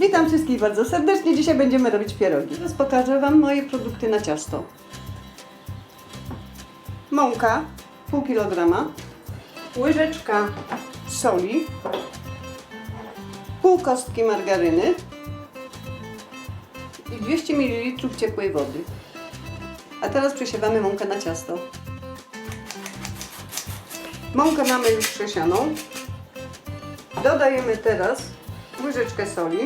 Witam wszystkich bardzo serdecznie. Dzisiaj będziemy robić pierogi. Teraz pokażę Wam moje produkty na ciasto. Mąka, pół kilograma, łyżeczka soli, pół kostki margaryny i 200 ml ciepłej wody. A teraz przesiewamy mąkę na ciasto. Mąkę mamy już przesianą. Dodajemy teraz łyżeczkę soli.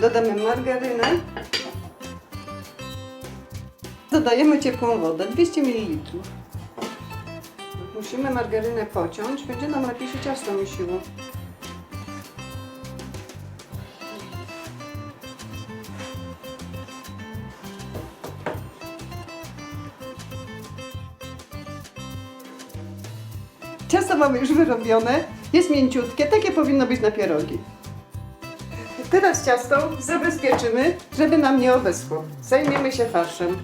Dodamy margarynę. Dodajemy ciepłą wodę, 200 ml. Musimy margarynę pociąć, będzie nam lepiej się ciasto misiło. Ciasto mamy już wyrobione, jest mięciutkie, takie powinno być na pierogi. Teraz ciasto zabezpieczymy, żeby nam nie obeschło. Zajmiemy się farszem.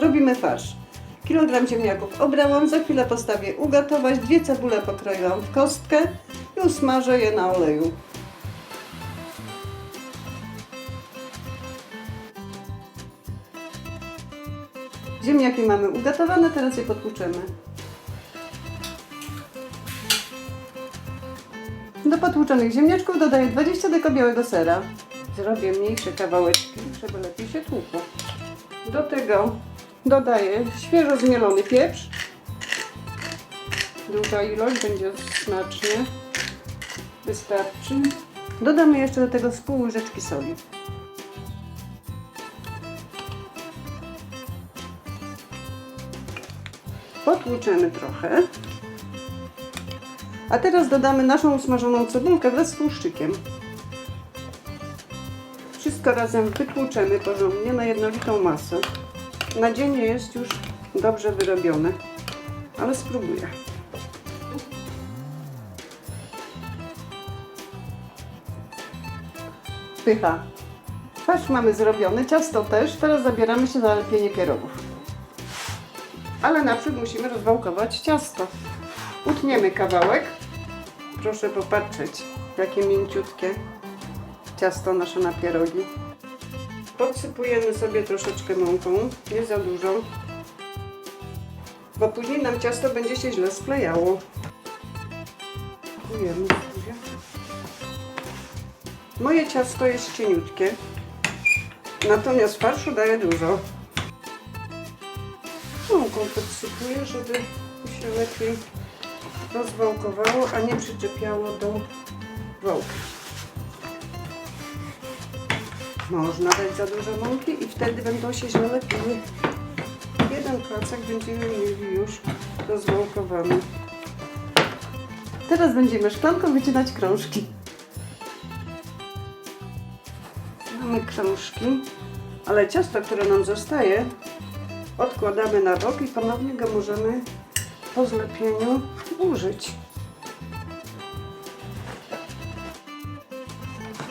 Robimy farsz. Kilogram ziemniaków obrałam, za chwilę postawię ugotować, dwie cebule pokroiłam w kostkę i usmażę je na oleju. Ziemniaki mamy ugotowane, teraz je potłuczemy. Do potłuczonych ziemniaczków dodaję 20 deko białego sera. Zrobię mniejsze kawałeczki, żeby lepiej się tłukło. Do tego dodaję świeżo zmielony pieprz. Duża ilość, będzie smacznie. Wystarczy. Dodamy jeszcze do tego z pół łyżeczki soli. Potłuczemy trochę. A teraz dodamy naszą usmażoną cebulkę wraz z tłuszczykiem. Wszystko razem wytłuczemy porządnie na jednolitą masę. Nadzienie jest już dobrze wyrobione, ale spróbuję. Pycha. Farsz mamy zrobiony, ciasto też. Teraz zabieramy się za lepienie pierogów. Ale naprzód musimy rozwałkować ciasto. Utniemy kawałek. Proszę popatrzeć, jakie mięciutkie ciasto nasze na pierogi. Podsypujemy sobie troszeczkę mąką, nie za dużo, bo później nam ciasto będzie się źle sklejało. Spróbujemy sobie. Moje ciasto jest cieniutkie, natomiast farszu daję dużo. Mąką podsypuję, żeby się lepiej rozwałkowało, a nie przyczepiało do wałka. Można dać za dużo mąki i wtedy będą się źle lepiły. Jeden placek będziemy mieli już rozwałkowany. Teraz będziemy szklanką wycinać krążki. Mamy krążki, ale ciasto, które nam zostaje, odkładamy na bok i ponownie go możemy po zlepieniu użyć.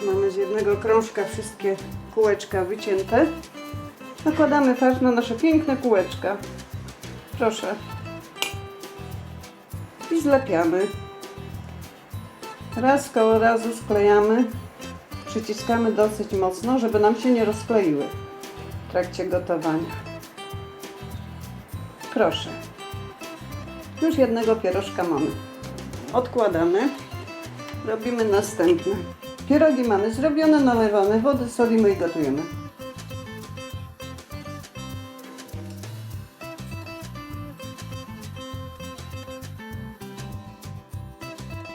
Mamy z jednego krążka wszystkie kółeczka wycięte. Nakładamy farsz na nasze piękne kółeczka. Proszę. I zlepiamy. Raz koło razu sklejamy. Przyciskamy dosyć mocno, żeby nam się nie rozkleiły w trakcie gotowania. Proszę. Już jednego pierożka mamy. Odkładamy. Robimy następne. Pierogi mamy zrobione, nalewamy wody, solimy i gotujemy.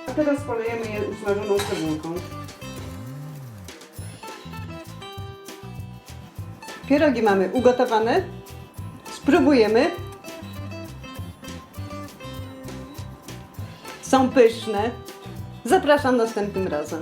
A teraz polejemy je usmażoną cebulką. Pierogi mamy ugotowane. Spróbujemy. Są pyszne. Zapraszam następnym razem.